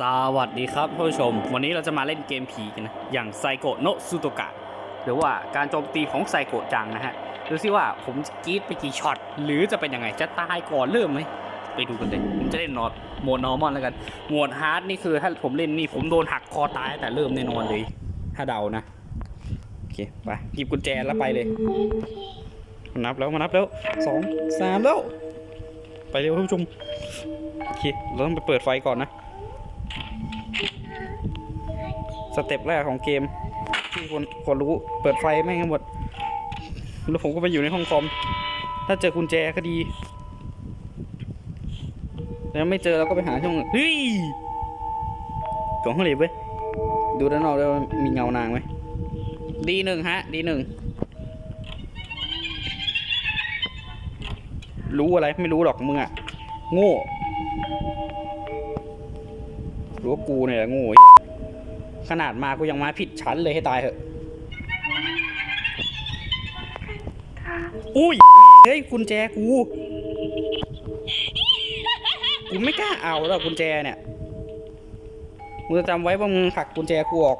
สวัสดีครับท่านผู้ชม วันนี้เราจะมาเล่นเกมผีกันนะ อย่างไซโกโนซูโตกะ หรือว่าการโจมตีของไซโกจังนะฮะ ดูซิว่าผมจะกรีดไปกี่ช็อต หรือจะเป็นยังไง จะตายก่อนเริ่มไหม ไปดูกันเลย ผมจะเล่นนอตโหมดนอร์มอนแล้วกัน โหมดฮาร์ดนี่คือถ้าผมเล่นนี่ผมโดนหักคอตายแต่เริ่มแน่นอนเลย ถ้าเดานะ โอเค ไปหยิบกุญแจแล้วไปเลยมานับแล้วมานับแล้วสองสามแล้ว ไปเร็วท่านผู้ชม โอเค เราต้องไปเปิดไฟก่อนนะ สเต็ปแรกของเกม ที่คนคนรู้เปิดไฟแม่งให้หมด แล้วผมก็ไปอยู่ในห้องคอม ถ้าเจอกุญแจก็ดี แล้วไม่เจอเราก็ไปหาช่องเฮ้ยกล่องห้องเหล็กเว้ยดูด้านนอกด้วยมีเงานางไหมดีหนึ่งฮะ ดีหนึ่งรู้อะไรไม่รู้หรอกมึงอะโง่ รู้ว่ากูเนี่ยแหละโง่ไอ้เหี้ยขนาดมากูยังมาผิดชั้นเลยให้ตายเถอะ อุ้ยเฮ้ยกุญแจกู กูไม่กล้าเอาแล้วกุญแจเนี่ยมึงจะจำไว้ว่ามึงหักกุญแจกูออก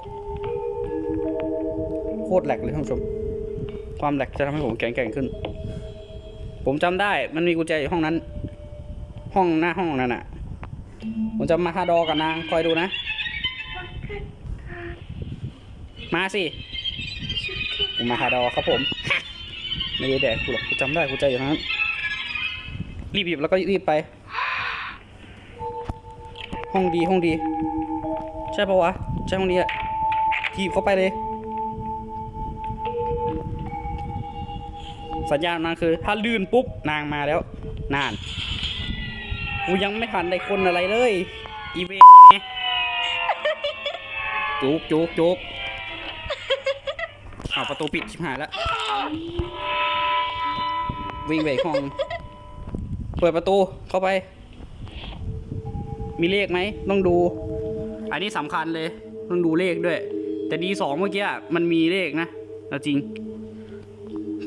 โคตรแหลกเลยท่านผู้ชม ความแหลกจะทำให้ผมแข็งแกร่งขึ้น ผมจำได้มันมีกุญแจอยู่ห้องนั้น ห้องหน้าห้องนั่นน่ะ ผมจะมาฮาดอกับนางคอยดูนะ มาสิผมมาฮาดอครับผม ไม่ได้แดกกูหรอกกูจำได้กูใจอยู่นั้นรีบหยิบแล้วก็รีบไป ห้องดีห้องดี ใช่ปะวะ ใช่ห้องนี้อะทีบเข้าไปเลย สัญญาณนางคือ ถ้าลื่นปุ๊บนางมาแล้ว นาน กูยังไม่ทันได้คนอะไรเลย อีเวนต์นี่จุกจุกจุกเอาประตูปิดชิบหายแล้ว วิ่งไปห้อง เปิดประตูเข้าไป มีเลขไหมต้องดู อันนี้สำคัญเลย ต้องดูเลขด้วย แต่ดีสองเมื่อกี้มันมีเลขนะ จริง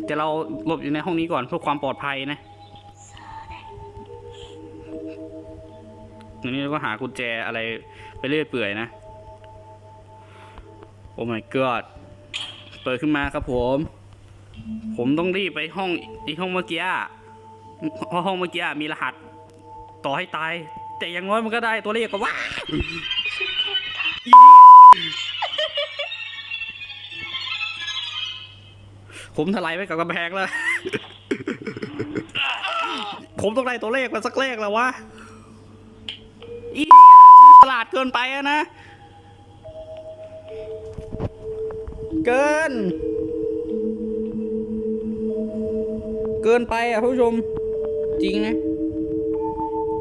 แต่เราหลบอยู่ในห้องนี้ก่อนเพื่อความปลอดภัยนะ ทีนี้เราก็หากุญแจอะไรไปเรื่อยเปื่อยนะ โอ้ my god เปิดขึ้นมาครับผม ผมต้องรีบไปห้องอีห้องเมื่อกี้เพราะห้องเมื่อกี้มีรหัส ต่อให้ตาย แต่อย่างน้อยมันก็ได้ตัวเลขก็ว่าผมถลายไปกับกำแพงแล้ว ผมต้องได้ตัวเลขมาสักเลขแล้ววะ อีเหี้ยมึงฉลาดเกินไปอะนะ เกิน เกินไปอะผู้ชม จริงนะ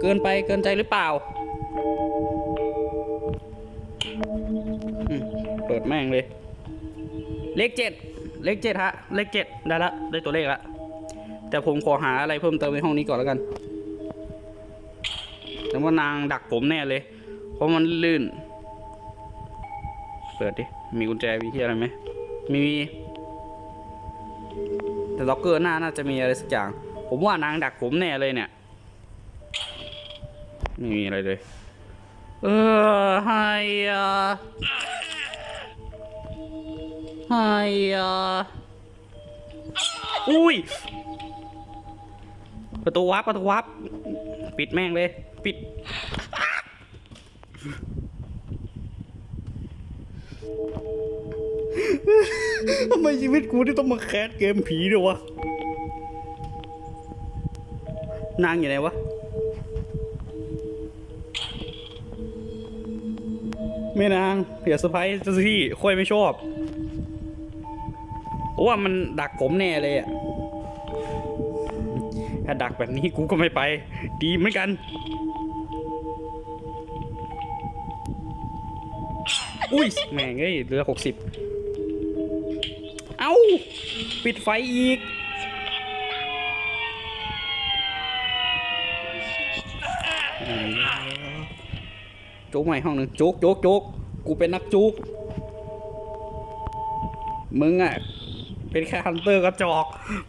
เกินไปเกินใจหรือเปล่า เปิดแม่งเลย เลขเจ็ดเลขเจ็ดฮะ เลขเจ็ดได้ละ ได้ตัวเลขละ แต่ผมขอหาอะไรเพิ่มเติมในห้องนี้ก่อนแล้วกัน แต่ว่านางดักผมแน่เลย เพราะมันลื่น เปิดดิ มีกุญแจมีที่อะไรไหมมี แต่ล็อกเกอร์หน้าน่าจะมีอะไรสักอย่าง ผมว่านางดักผมแน่เลยเนี่ย ไม่มีอะไรเลย เออไฮอะไฮอะอุ้ยประตูวับประตูวับ ปิดแม่งเลย ปิด ทำไมชีวิตกูที่ต้องมาแคสเกมผีด้วยวะ นางอยู่ไหนวะแม่นาง อย่าเซอร์ไพรส์เจ้าที่ค่อยไม่ชอบเพราะว่ามันดักผมแน่เลยอะถ้าดักแบบนี้กูก็ไม่ไป ดีเหมือนกัน อุ้ยแม่งเอ้ยเหลือหกสิบเอ้า ปิดไฟอีกโจ๊กใหม่ห้องหนึ่งโจ๊กโจ๊กโจ๊กกูเป็นนักโจ๊กมึงอะ เป็นแค่ฮันเตอร์กระจอก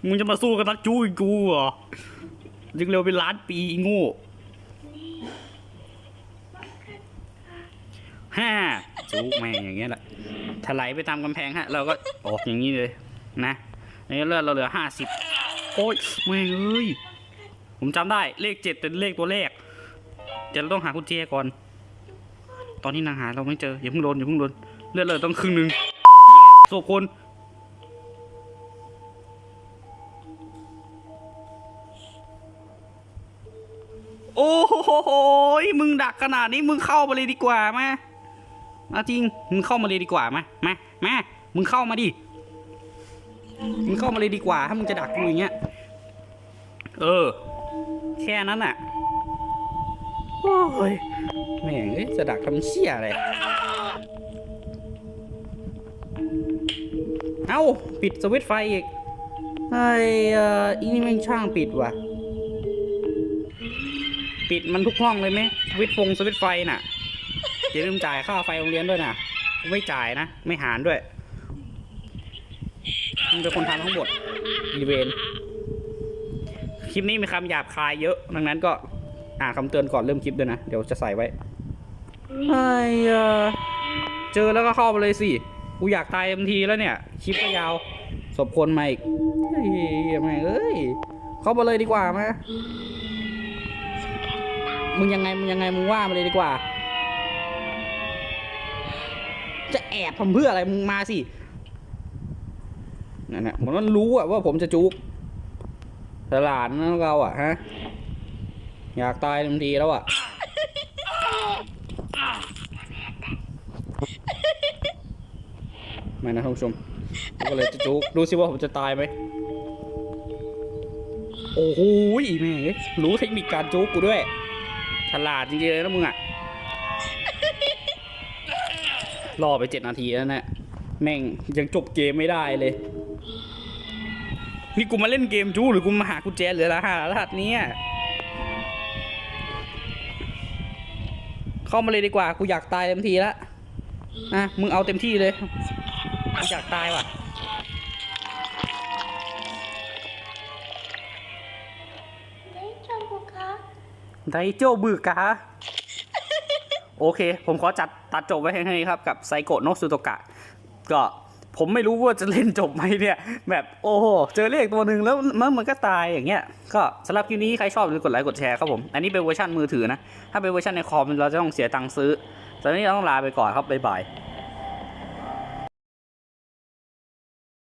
มึงจะมาสู้กับนักจู้อีกกูเหรอยังเร็วเป็นล้านปีง่ ห้าจุกแม่งอย่างเงี้ยแหละถลายไปตามกำแพงฮะ เราก็ออกอย่างนี้เลยนะนี่เลือดเราเหลือห้าสิบโอ้ยแม่งเอ้ยผมจำได้เลขเจ็ดเป็นเลขตัวแรกเดี๋ยวเราต้องหากุญแจก่อน ตอนนี้นางหาเราไม่เจออย่าเพิ่งโดนอย่าเพิ่งโดนเลือดเลยต้องครึ่งหนึ่งโซคนโอ้โห มึงดักขนาดนี้มึงเข้ามาเลยดีกว่ามา เอาจริง มึงเข้ามาเลยดีกว่ามามามามึงเข้ามาดิ มึงเข้ามาเลยดีกว่า ถ้ามึงจะดักกูอย่างเงี้ย เออ แค่นั้นอะ โอ้ย แม่งเอ้ยจะดักทำเชี่ยอะไร เอ้า ปิดสวิตช์ไฟอีก ไอ้เอ่ออีนี่แม่งช่างปิดว่ะ ปิดมันทุกห้องเลยไหมสวิตช์ฟงสวิตช์ไฟน่ะ อย่าลืมจ่ายค่าไฟโรงเรียนด้วยนะไม่จ่ายนะ ไม่หารด้วยมึงเป็นคนทำทั้งหมดอีเวนคลิปนี้มีคำหยาบคายเยอะดังนั้นก็อ่านคำเตือนก่อนเริ่มคลิปด้วยนะ เดี๋ยวจะใส่ไว้ไอ้เอ่อเจอแล้วก็เข้าไปเลยสิกูอยากตายเต็มทีแล้วเนี่ย คลิปก็ยาวศพคนมาอีกเฮ้ยแม่งเอ้ยเข้ามาเลยดีกว่ามามึงยังไงมึงยังไงมึงว่ามาเลยดีกว่า จะแอบทำเพื่ออะไรมึงมาสินั่นแหละผมมันรู้อะว่าผมจะจุกตลาดนั่นเราอะฮะ อยากตายเต็มทีแล้วอะไม่นะท่านผู้ชมก็เลยจะจุกดูสิว่าผมจะตายไหมโอ้โหแม่งเอ้ยรู้เทคนิคการจุกกูด้วย ฉลาดจริงๆเลยนะมึงอะ รอไปเจ็ดนาทีแล้วนะแม่งยังจบเกมไม่ได้เลย นี่กูมาเล่นเกมจู้หรือกูมาหากุญแจเหรือะหัสรหัสนี้เข้ามาเลยดีกว่า กูอยากตายเต็มทีละอะมึงเอาเต็มที่เลยกูอยากตายว่ะได้โจ้บึกกะโอเค ผมขอจัด ตัดจบไว้แค่นี้ครับกับไซโกะโนสุโตกะ ก็ผมไม่รู้ว่าจะเล่นจบไหมเนี่ย แบบโอ้โหเจอเลขตัวหนึ่งแล้วมันมันก็ตายอย่างเงี้ยก็สำหรับคลิปนี้ใครชอบกดไลค์กดแชร์ครับผม อันนี้เป็นเวอร์ชันมือถือนะ ถ้าเป็นเวอร์ชันในคอมเราจะต้องเสียตังค์ซื้อตอนนี้เราต้องลาไปก่อนครับบ๊ายบาย